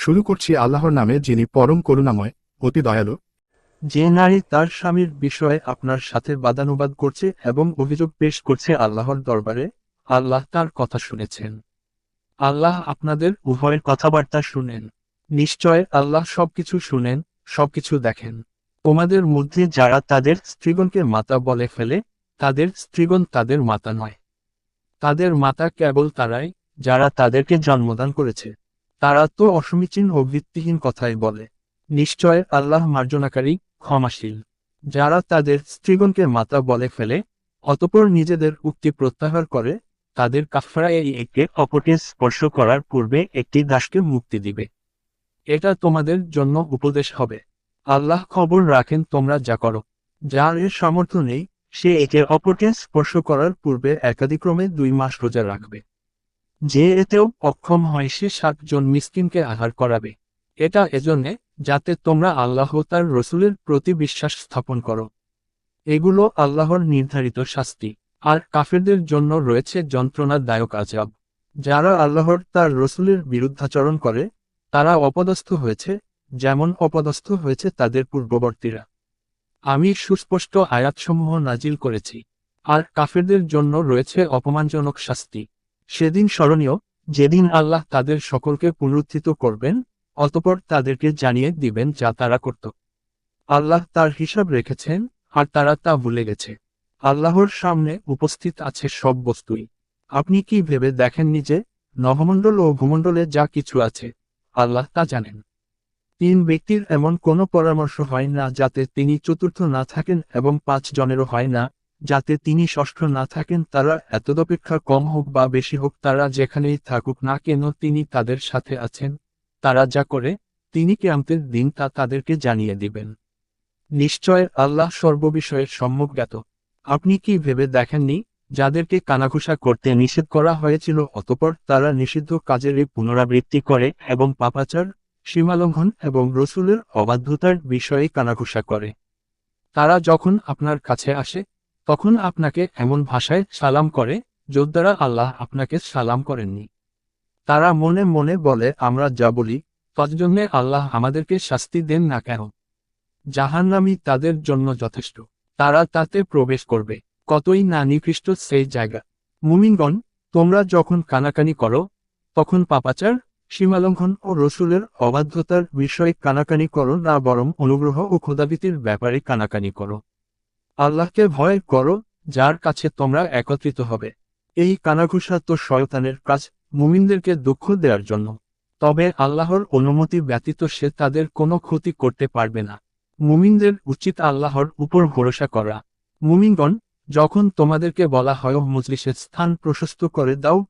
শুরু করছি আল্লাহর নামে যিনি পরম করুণাময়, অতি দয়ালু। যে নারী তার স্বামীর বিষয়ে আপনার সাথে বাদানুবাদ করছে এবং অভিযোগ পেশ করছে আল্লাহর দরবারে, আল্লাহ তার কথা শুনেছেন। আল্লাহ আপনাদের উভয়ের কথাবার্তা শুনেন। নিশ্চয় আল্লাহ সবকিছু শুনেন, সবকিছু দেখেন। তোমাদের মধ্যে যারা তাদের স্ত্রীগণকে মাতা বলে ফেলে, তাদের স্ত্রীগণ তাদের মাতা নয়। তাদের মাতা কেবল তারাই, যারা তাদেরকে জন্মদান করেছে। তারা তো অসমীচীন ও ভিত্তিহীন কথাই বলে। নিশ্চয় আল্লাহ মার্জনাকারী, ক্ষমাশীল। যারা তাদের স্ত্রীগণকে মাতা বলে ফেলে, অতপর নিজেদের উক্তি প্রত্যাহার করে, তাদের কাফরা এই একে অপরকে স্পর্শ করার পূর্বে একটি দাসকে মুক্তি দিবে। এটা তোমাদের জন্য উপদেশ হবে। আল্লাহ খবর রাখেন তোমরা যা করো। যার এর সামর্থ্য নেই, সে একে অপরকে স্পর্শ করার পূর্বে একাধিক্রমে দুই মাস রোজা রাখবে। যে এতেও অক্ষম হয় সে সাতজন মিসকিনকে আহার করাবে। এটা এজন্যে যাতে তোমরা আল্লাহ তার রসুলের প্রতি বিশ্বাস স্থাপন করো। এগুলো আল্লাহর নির্ধারিত শাস্তি। আর কাফেরদের জন্য রয়েছে যন্ত্রণাদায়ক আজাব যারা আল্লাহর তার রসুলের বিরুদ্ধাচরণ করে, তারা অপদস্থ হয়েছে, যেমন অপদস্থ হয়েছে তাদের পূর্ববর্তীরা। আমি সুস্পষ্ট আয়াতসমূহ নাজিল করেছি। আর কাফেরদের জন্য রয়েছে অপমানজনক শাস্তি। সেদিন স্মরণীয়, যেদিন আল্লাহ তাদের সকলকে পুনরুত্থিত করবেন, অতপর তাদেরকে জানিয়ে দিবেন যা তারা করত। আল্লাহ তার হিসাব রেখেছেন, আর তারা তা ভুলে গেছে। আল্লাহর সামনে উপস্থিত আছে সব বস্তুই। আপনি কি ভেবে দেখেননি যে নভমণ্ডল ও ভূমণ্ডলে যা কিছু আছে, আল্লাহ তা জানেন? তিন ব্যক্তির এমন কোনো পরামর্শ হয় না যাতে তিনি চতুর্থ না থাকেন এবং পাঁচ জনেরও হয় না যাতে তিনি ষষ্ঠ না থাকেন, তারা এতদপেক্ষা কম হোক বা বেশি হোক, তারা যেখানেই থাকুক না কেন তিনি তাদের সাথে আছেন, তারা যা করে, তিনি কেয়ামতের দিন তা তাদেরকে জানিয়ে দিবেন। নিশ্চয় আল্লাহ সর্ববিষয়ের সম্মুখজ্ঞাত আপনি কি ভেবে দেখেননি, যাদেরকে কানাঘুষা করতে নিষেধ করা হয়েছিল, অতপর তারা নিষিদ্ধ কাজেরই পুনরাবৃত্তি করে এবং পাপাচার, সীমালঙ্ঘন এবং রসুলের অবাধ্যতার বিষয়ে কানাঘুষা করে। তারা যখন আপনার কাছে আসে তখন আপনাকে এমন ভাষায় সালাম করে যোদ্ধারা আল্লাহ আপনাকে সালাম করেননি। তারা মনে মনে বলে, আমরা যা বলি তজ্জন্যে আল্লাহ আমাদেরকে শাস্তি দেন না কেন? জাহান্নামি তাদের জন্য যথেষ্ট। তারা তাতে প্রবেশ করবে। কতই না নিকৃষ্ট সেই জায়গা। মুমিনগণ, তোমরা যখন কানাকানি করো, তখন পাপাচার, সীমালঙ্ঘন ও রসুলের অবাধ্যতার বিষয়ে কানাকানি করো না, বরং অনুগ্রহ ও ক্ষুদাবিতির ব্যাপারে কানাকানি করো। আল্লাহকে ভয় করো, যার কাছে তোমরা একত্রিত হবে। এই কানাঘুষা তো শয়তানের কাজ, মুমিনদেরকে দুঃখ দেওয়ার জন্য। তবে আল্লাহর অনুমতি ব্যতীত সে তাদের কোনো ক্ষতি করতে পারবে না। মুমিনদের উচিত আল্লাহর উপর ভরসা করা। মুমিনগণ, যখন তোমাদেরকে বলা হয় মজলিসের স্থান প্রশস্ত করে দাও,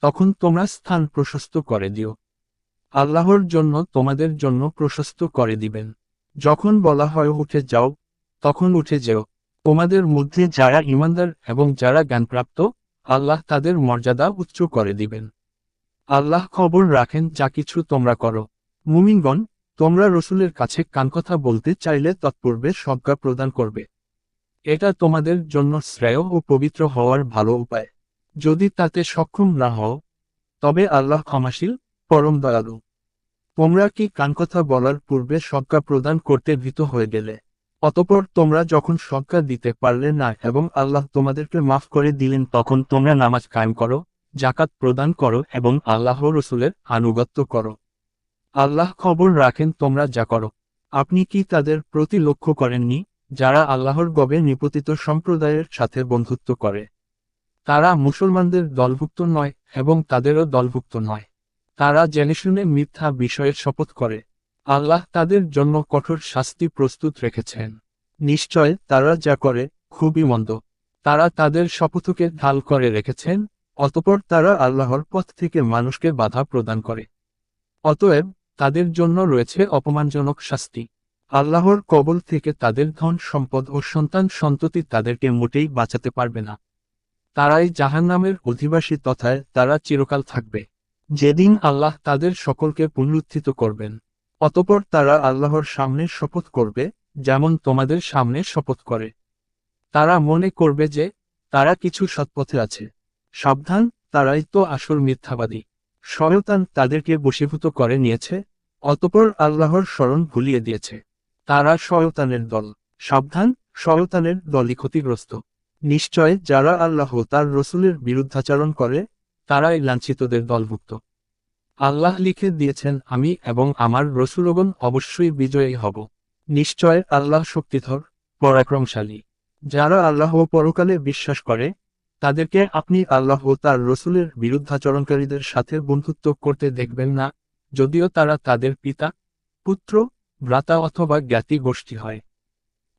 তখন তোমরা স্থান প্রশস্ত করে দিও। আল্লাহর জন্য তোমাদের জন্য প্রশস্ত করে দিবেন। যখন বলা হয় উঠে যাও, তখন উঠে যেও। তোমাদের মধ্যে যারা ইমানদার এবং যারা জ্ঞানপ্রাপ্ত, আল্লাহ তাদের মর্যাদা উচ্চ করে দিবেন। আল্লাহ খবর রাখেন, যা কিছু তোমরা করো। মুমিনগণ, তোমরা রসুলের কাছে কানকথা বলতে চাইলে তৎপূর্বে সজ্ঞা প্রদান করবে। এটা তোমাদের জন্য শ্রেয় ও পবিত্র হওয়ার ভালো উপায়। যদি তাতে সক্ষম না হও, তবে আল্লাহ ক্ষমাশীল, পরম দয়ালু। তোমরা কি কানকথা বলার পূর্বে সজ্ঞা প্রদান করতে ভীত হয়ে গেলে? অতপর তোমরা যখন সজ্ঞা দিতে পারলে না এবং আল্লাহ তোমাদেরকে মাফ করে দিলেন তখন তোমরা নামাজ কায়েম করো জাকাত প্রদান করো এবং আল্লাহ রসুলের আনুগত্য করো। আল্লাহ খবর রাখেন তোমরা যা করো। আপনি কি তাদের প্রতি লক্ষ্য করেননি, যারা আল্লাহর গবে নিপতিত সম্প্রদায়ের সাথে বন্ধুত্ব করে? তারা মুসলমানদের দলভুক্ত নয় এবং তাদেরও দলভুক্ত নয়। তারা জেনে শুনে মিথ্যা বিষয়ের শপথ করে। আল্লাহ তাদের জন্য কঠোর শাস্তি প্রস্তুত রেখেছেন। নিশ্চয় তারা যা করে, খুবই মন্দ। তারা তাদের শপথকে ঢাল করে রেখেছেন, অতপর তারা আল্লাহর পথ থেকে মানুষকে বাধা প্রদান করে। অতএব, তাদের জন্য রয়েছে অপমানজনক শাস্তি। আল্লাহর কবল থেকে তাদের ধন সম্পদ ও সন্তান সন্ততি তাদেরকে মোটেই বাঁচাতে পারবে না। তারাই জাহান্নামের অধিবাসী তথায় তারা চিরকাল থাকবে। যেদিন আল্লাহ তাদের সকলকে পুনরুত্থিত করবেন। অতপর তারা আল্লাহর সামনে শপথ করবে, যেমন তোমাদের সামনে শপথ করে। তারা মনে করবে যে, তারা কিছু সৎপথে আছে। সাবধান, তারাই তো আসল মিথ্যাবাদী। শয়তান তাদেরকে বশীভূত করে নিয়েছে, অতপর আল্লাহর স্মরণ ভুলিয়ে দিয়েছে। তারা শয়তানের দল। সাবধান, শয়তানের দলই ক্ষতিগ্রস্ত। নিশ্চয় যারা আল্লাহ তার রসুলের বিরুদ্ধাচরণ করে, তারাই লাঞ্ছিতদের দলভুক্ত। আল্লাহ লিখে দিয়েছেন, আমি এবং আমার রসুলগণ অবশ্যই বিজয়ী হব। নিশ্চয় আল্লাহ শক্তিধর, পরাক্রমশালী। যারা আল্লাহ পরকালে বিশ্বাস করে, তাদেরকে আপনি আল্লাহ ও তার রসুলের বিরুদ্ধাচরণকারীদের সাথে বন্ধুত্ব করতে দেখবেন না, যদিও তারা তাদের পিতা, পুত্র, ভ্রাতা অথবা জ্ঞাতি গোষ্ঠী হয়।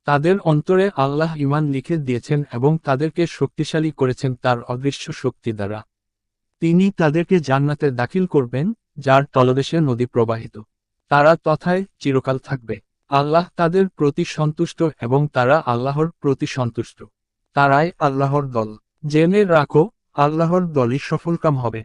তাদের অন্তরে আল্লাহ ইমান লিখে দিয়েছেন এবং তাদেরকে শক্তিশালী করেছেন তার অদৃশ্য শক্তি দ্বারা। তিনি তাদেরকে জান্নাতে দাখিল করবেন, যার তলদেশে নদী প্রবাহিত। তারা তথায় চিরকাল থাকবে। আল্লাহ তাদের প্রতি সন্তুষ্ট এবং তারা আল্লাহর প্রতি সন্তুষ্ট। তারাই আল্লাহর দল। জেনে রাখো, আল্লাহর দলই সফলকাম হবে।